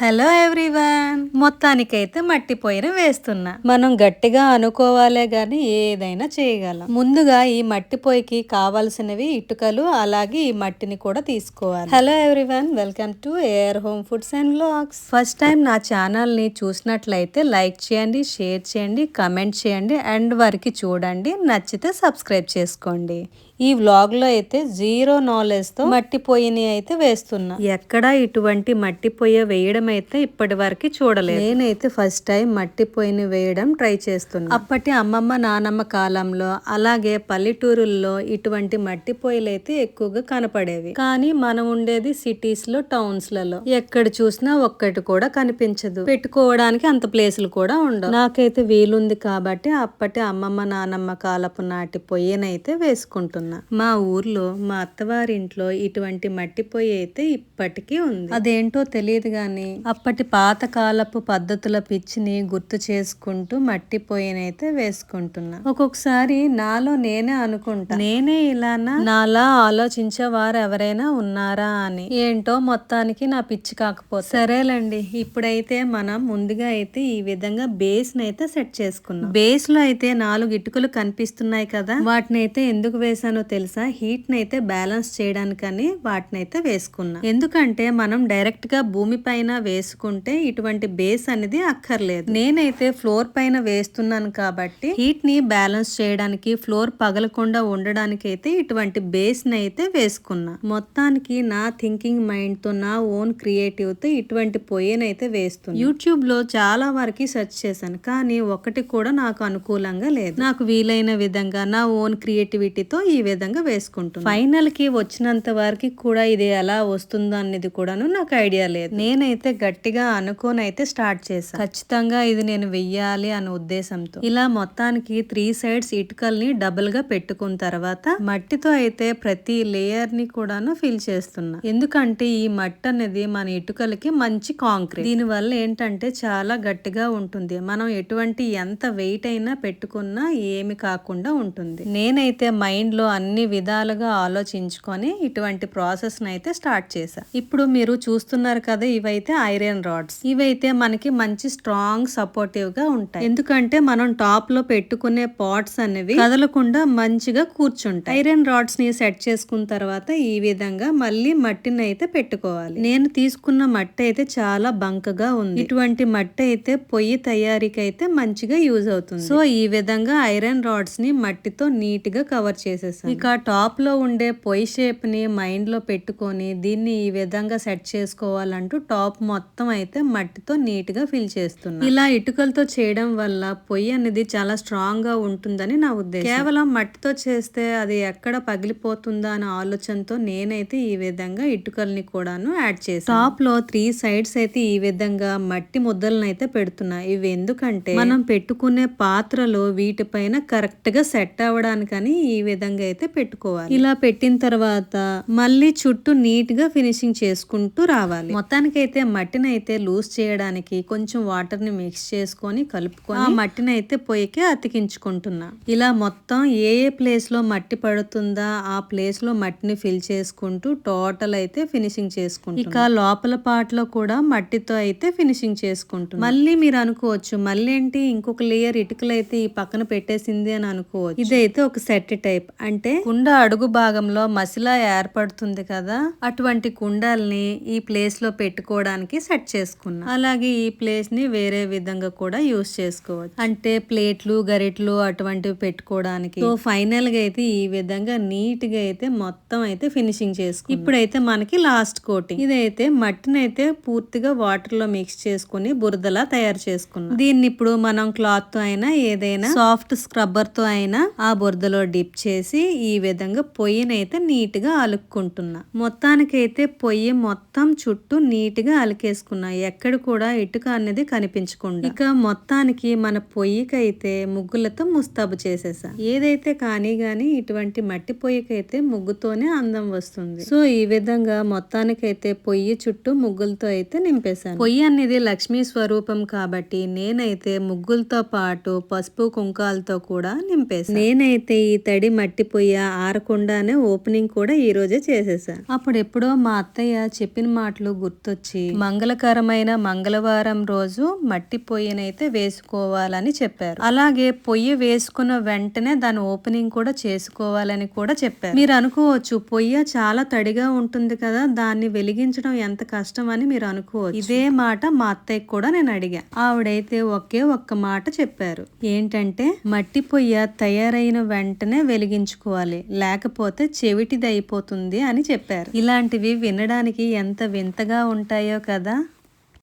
Hello everyone. మొత్తానికైతే మట్టి పొయ్యిన వేస్తున్నా. మనం గట్టిగా అనుకోవాలే గాని ఏదైనా చేయగలం. ముందుగా ఈ మట్టి పొయ్యికి కావాల్సినవి ఇటుకలు అలాగే ఈ మట్టిని కూడా తీసుకోవాలి. Hello everyone welcome to air home foods and blogs first time నా ఛానల్ని చూసినట్లయితే లైక్ చేయండి షేర్ చేయండి కమెంట్ చేయండి అండ్ వారికి చూడండి. నచ్చితే సబ్స్క్రైబ్ చేసుకోండి. ఈ వ్లాగ్లో అయితే జీరో నాలెడ్జ్తో మట్టి పొయ్యిని అయితే వేస్తున్నా. ఎక్కడ ఇటువంటి మట్టి పొయ్య వేయడం అయితే ఇప్పటి వరకు చూడలేదు. నేనైతే ఫస్ట్ టైం మట్టి పొయ్యిని వేయడం ట్రై చేస్తున్నా. అప్పటి అమ్మమ్మ నానమ్మ కాలంలో అలాగే పల్లెటూరుల్లో ఇటువంటి మట్టి పొయ్యిలు అయితే ఎక్కువగా కనపడేవి. కానీ మనం ఉండేది సిటీస్లో టౌన్స్లలో ఎక్కడ చూసినా ఒక్కటి కూడా కనిపించదు. పెట్టుకోవడానికి అంత ప్లేసులు కూడా ఉండవు. నాకైతే వీలుంది కాబట్టి అప్పటి అమ్మమ్మ నానమ్మ కాలపు నాటి పొయ్యినైతే వేసుకుంటున్నా. మా ఊర్లో మా అత్తవారింట్లో ఇటువంటి మట్టి పొయ్యి అయితే ఇప్పటికీ ఉంది. అదేంటో తెలియదు గాని అప్పటి పాత కాలపు పద్ధతుల పిచ్చిని గుర్తు చేసుకుంటూ మట్టి పొయ్యినైతే వేసుకుంటున్నా. ఒక్కొక్కసారి నాలో నేనే అనుకుంటా. నేనే ఇలానా? నాలా ఆలోచించే వారు ఎవరైనా ఉన్నారా అని. ఏంటో మొత్తానికి నా పిచ్చి కాకపోతే. సరేలేండి ఇప్పుడైతే మనం ముందుగా అయితే ఈ విధంగా బేస్ అయితే సెట్ చేసుకున్నాం. బేస్లో అయితే నాలుగు ఇటుకలు కనిపిస్తున్నాయి కదా? వాటిని అయితే ఎందుకు వేసానో తెలుసా? హీట్ని అయితే బ్యాలెన్స్ చేయడానికని వాటిని అయితే వేసుకున్నా. ఎందుకంటే మనం డైరెక్ట్గా భూమి పైన వేసుకుంటే ఇటువంటి బేస్ అనేది అక్కర్లేదు. నేనైతే ఫ్లోర్ పైన వేస్తున్నాను కాబట్టి హీట్ని బ్యాలెన్స్ చేయడానికి ఫ్లోర్ పగలకుండా ఉండడానికి అయితే ఇటువంటి బేస్ని అయితే వేసుకున్నా. మొత్తానికి నా థింకింగ్ మైండ్తో నా ఓన్ క్రియేటివ్తో ఇటువంటి పొయ్యనైతే వేస్తున్నా. యూట్యూబ్లో చాలా వరకు సెర్చ్ చేశాను. కానీ ఒకటి కూడా నాకు అనుకూలంగా లేదు. నాకు వీలైన విధంగా నా ఓన్ క్రియేటివిటీతో ఈ విధంగా వేసుకుంటున్నాను. ఫైనల్కి వచ్చినంత వరకు కూడా ఇది ఎలా వస్తుందో అనేది కూడాను నాకు ఐడియా లేదు. నేనైతే గట్టిగా అనుకోని అయితే స్టార్ట్ చేశాను ఖచ్చితంగా ఇది నేను వెయ్యాలి అనే ఉద్దేశంతో. ఇలా మొత్తానికి త్రీ సైడ్స్ ఇటుకల్ని డబుల్గా పెట్టుకున్న తర్వాత మట్టితో అయితే ప్రతి లేయర్ని కూడాను ఫిల్ చేస్తున్నా. ఎందుకంటే ఈ మట్టి అనేది మన ఇటుకలకి మంచి కాంక్రీట్. దీని వల్ల ఏంటంటే చాలా గట్టిగా ఉంటుంది. మనం ఎటువంటి ఎంత వెయిట్ అయినా పెట్టుకున్నా ఏమి కాకుండా ఉంటుంది. నేనైతే మైండ్లో అన్ని విధాలుగా ఆలోచించుకొని ఇటువంటి ప్రాసెస్ని అయితే స్టార్ట్ చేశా. ఇప్పుడు మీరు చూస్తున్నారు కదా ఇవైతే ఐరన్ రాడ్స్. ఇవైతే మనకి మంచి స్ట్రాంగ్ సపోర్టివ్గా ఉంటాయి. ఎందుకంటే మనం టాప్లో పెట్టుకునే పాట్స్ అనేవి కదలకుండా మంచిగా కూర్చుంటాయి. ఐరన్ రాడ్స్ని సెట్ చేసుకున్న తర్వాత ఈ విధంగా మళ్ళీ మట్టిని అయితే పెట్టుకోవాలి. నేను తీసుకున్న మట్టి అయితే చాలా బంకగా ఉంది. ఇటువంటి మట్టి అయితే పొయ్యి తయారీకి అయితే మంచిగా యూజ్ అవుతుంది. సో ఈ విధంగా ఐరన్ రాడ్స్ని మట్టితో నీట్గా కవర్ చేసేసాను ఇక టాప్లో ఉండే పొయ్యి షేప్ని మైండ్లో పెట్టుకొని దీన్ని ఈ విధంగా సెట్ చేసుకోవాలంటూ టాప్ మొత్తం అయితే మట్టితో నీట్గా ఫిల్ చేస్తున్నాను ఇలా ఇటుకలతో చేయడం వల్ల పొయ్యి అనేది చాలా స్ట్రాంగ్గా ఉంటుందని నా ఉద్దేశం. కేవలం మట్టితో చేస్తే అది ఎక్కడ పగిలిపోతుందా అనే ఆలోచనతో నేనైతే ఈ విధంగా ఇటుకల్ని కూడాను యాడ్ చేశాను. టాప్లో త్రీ సైడ్స్ అయితే ఈ విధంగా మట్టి ముద్దలను అయితే పెడుతున్నా. ఇవి ఎందుకంటే మనం పెట్టుకునే పాత్రలో వీటిపైన కరెక్ట్గా సెట్ అవ్వడానికని ఈ విధంగా అయితే పెట్టుకోవాలి. ఇలా పెట్టిన తర్వాత మళ్ళీ చుట్టూ నీట్గా ఫినిషింగ్ చేసుకుంటూ రావాలి. మొత్తానికి అయితే మట్టిని అయితే లూజ్ చేయడానికి కొంచెం వాటర్ని మిక్స్ చేసుకొని కలుపుకొని ఆ మట్టిని అయితే పొయ్యికి అతికించుకుంటున్నా. ఇలా మొత్తం ఏ ఏ ప్లేస్లో మట్టి పడుతుందా ఆ ప్లేస్లో మట్టిని ఫిల్ చేసుకుంటూ టోటల్ అయితే ఫినిషింగ్ చేసుకుంటూ ఇక లోపల పార్ట్లో కూడా మట్టితో అయితే ఫినిషింగ్ చేసుకుంటుంది మళ్ళీ మీరు అనుకోవచ్చు మళ్ళీ ఏంటి ఇంకొక లేయర్ ఇటుకలు అయితే ఈ పక్కన పెట్టేసింది అని అనుకోవచ్చు. ఇదైతే ఒక సెట్ టైప్ అంటే కుండ అడుగు భాగంలో మసిలా ఏర్పడుతుంది కదా అటువంటి కుండల్ని ఈ ప్లేస్లో పెట్టుకోవడానికి సెట్ చేసుకున్నా. అలాగే ఈ ప్లేస్ని వేరే విధంగా కూడా యూస్ చేసుకోవచ్చు. అంటే ప్లేట్లు గరిట్లు అటువంటివి పెట్టుకోవడానికి. సో ఫైనల్గా అయితే ఈ విధంగా నీట్గా అయితే మొత్తం అయితే ఫినిషింగ్ చేసుకు ఇప్పుడైతే మనకి లాస్ట్ కోటింగ్ ఇదైతే మట్టిని అయితే పూర్తిగా వాటర్లో మిక్స్ చేసుకుని బురదలా తయారు చేసుకున్నాం. దీన్ని ఇప్పుడు మనం క్లాత్తో అయినా ఏదైనా సాఫ్ట్ స్క్రబ్బర్తో అయినా ఆ బురదలో డిప్ చేసి ఈ విధంగా పొయ్యిని అయితే నీట్గా అలుక్కుంటున్నా. మొత్తానికైతే పొయ్యి మొత్తం చుట్టూ నీట్గా అలికేసుకున్నా. ఎక్కడ కూడా ఇటుక అనేది కనిపించకుండా. ఇక మొత్తానికి మన పొయ్యికైతే ముగ్గులతో ముస్తాబు చేసేసా. ఏదైతే కానీ గాని ఇటువంటి మట్టి పొయ్యికైతే ముగ్గుతోనే అందం వస్తుంది. సో ఈ విధంగా మొత్తానికైతే పొయ్యి చుట్టూ ముగ్గులతో అయితే నింపేశాను. పొయ్యి అనేది లక్ష్మీ స్వరూపం కాబట్టి నేనైతే ముగ్గులతో పాటు పసుపు కుంకాలతో కూడా నింపేశాను నేనైతే ఈ తడి మట్టి పొయ్యి పొయ్య ఆరకుండానే ఓపెనింగ్ కూడా ఈ రోజే చేసేసా. అప్పుడు ఎప్పుడో మా అత్తయ్య చెప్పిన మాటలు గుర్తొచ్చి మంగళకరమైన మంగళవారం రోజు మట్టి పొయ్యినైతే వేసుకోవాలని చెప్పారు. అలాగే పొయ్యి వేసుకున్న వెంటనే దాని ఓపెనింగ్ కూడా చేసుకోవాలని కూడా చెప్పారు. మీరు అనుకోవచ్చు పొయ్య చాలా తడిగా ఉంటుంది కదా దాన్ని వెలిగించడం ఎంత కష్టం అని మీరు అనుకోవచ్చు. ఇదే మాట మా అత్తయ్య కూడా నేను అడిగా. ఆవిడైతే ఒకే ఒక్క మాట చెప్పారు. ఏంటంటే మట్టి పొయ్య తయారైన వెంటనే వెలిగించుకో చేసుకోవాలి లేకపోతే చెవిటిది అయిపోతుంది అని చెప్పారు. ఇలాంటివి వినడానికి ఎంత వింతగా ఉంటాయో కదా.